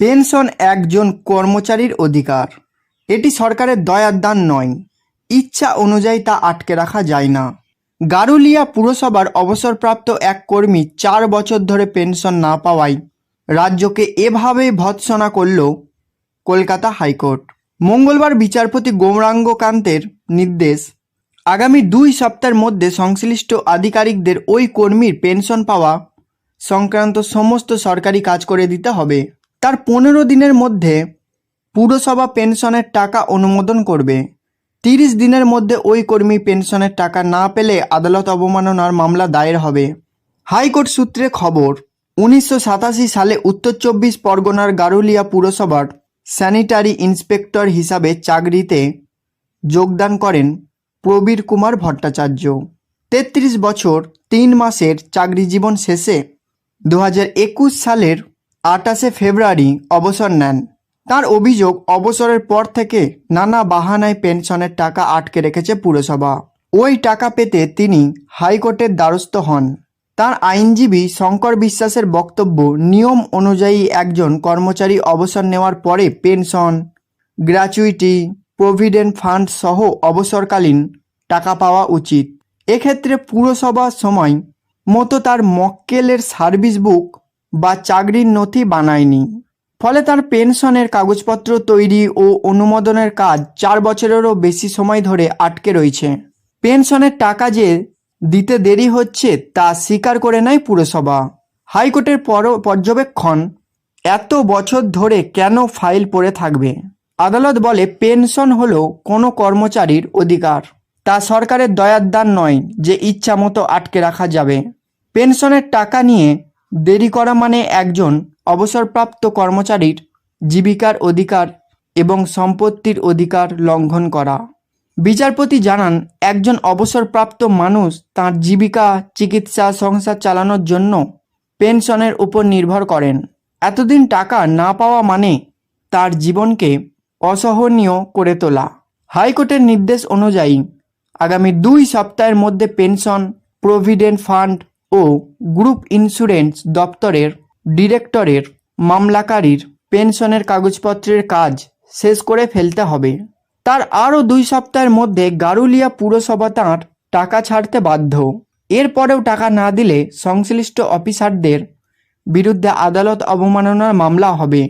Pension একজন কর্মচারীর অধিকার। এটি সরকারের দয়ার দান নয়। ইচ্ছা অনুযায়ী তা আটকে রাখা যায় না। গারুলিয়া পুরসভার অবসরপ্রাপ্ত এক কর্মী চার বছর ধরে পেনশন না পাওয়ায় রাজ্যকে এভাবেই ভৎসনা করল কলকাতা হাইকোর্ট। মঙ্গলবার বিচারপতি গৌরাঙ্গ কান্তের নির্দেশ, আগামী দুই সপ্তাহের মধ্যে সংশ্লিষ্ট আধিকারিকদের ওই কর্মীর পেনশন পাওয়া সংক্রান্ত সমস্ত সরকারি কাজ করে দিতে হবে। তার পনেরো দিনের মধ্যে পুরসভা পেনশনের টাকা অনুমোদন করবে। তিরিশ দিনের মধ্যে ওই কর্মী পেনশনের টাকা না পেলে আদালত অবমাননার মামলা দায়ের হবে। হাইকোর্ট সূত্রে খবর, উনিশশো সাতাশি সালে উত্তর চব্বিশ পরগনার গারুলিয়া পুরসভার স্যানিটারি ইন্সপেক্টর হিসাবে চাকরিতে যোগদান করেন প্রবীর কুমার ভট্টাচার্য। তেত্রিশ বছর, তিন মাসের চাকরি জীবন শেষে দু সালের আটাশে ফেব্রুয়ারি অবসর নেন। তার অভিযোগ, অবসরের পর থেকে নানা বাহানায় পেনশনের টাকা আটকে রেখেছে পুরসভা। ওই টাকা পেতে তিনি হাইকোর্টের দ্বারস্থ হন। তার আইনজীবী শঙ্কর বিশ্বাসের বক্তব্য, নিয়ম অনুযায়ী একজন কর্মচারী অবসর নেওয়ার পরে পেনশন, গ্র্যাচুইটি, প্রভিডেন্ট ফান্ড সহ অবসরকালীন টাকা পাওয়া উচিত। এক্ষেত্রে পুরসভার সময় মতো তার মক্কেলের সার্ভিস বুক বা চাকরির নথি বানায়নি। ফলে তার পেনশনের কাগজপত্র তৈরি ও অনুমোদনের কাজ চার বছরেরও বেশি সময় ধরে আটকে রয়েছে। পেনশনের টাকা যে দিতে দেরি হচ্ছে তা স্বীকার করে নেয় পুরসভা। হাইকোর্টের পর পর্যবেক্ষণ, এত বছর ধরে কেন ফাইল পড়ে থাকবে? আদালত বলে পেনশন হলো কোনো কর্মচারীর অধিকার। তা সরকারের দয়ার দান নয় যে ইচ্ছা মতো আটকে রাখা যাবে। পেনশনের টাকা নিয়ে দেরি করা মানে একজন অবসরপ্রাপ্ত কর্মচারীর জীবিকার অধিকার এবং সম্পত্তির অধিকার লঙ্ঘন করা। বিচারপতি জানান, একজন অবসরপ্রাপ্ত মানুষ তার জীবিকা, চিকিৎসা, সংসার চালানোর জন্য পেনশনের উপর নির্ভর করেন। এতদিন টাকা না পাওয়া মানে তার জীবনকে অসহনীয় করে তোলা। হাইকোর্টের নির্দেশ অনুযায়ী আগামী দুই সপ্তাহের মধ্যে পেনশন, প্রভিডেন্ট ফান্ড ও গ্রুপ ইন্স্যুরেন্স দপ্তরের ডিরেক্টরের মামলাকারীর পেনশনের কাগজপত্রের কাজ শেষ করে ফেলতে হবে। তার আরও দুই সপ্তাহের মধ্যে গারুলিয়া পুরসভা তাঁর টাকা ছাড়তে বাধ্য। এরপরেও টাকা না দিলে সংশ্লিষ্ট অফিসারদের বিরুদ্ধে আদালত অবমাননার মামলা হবে।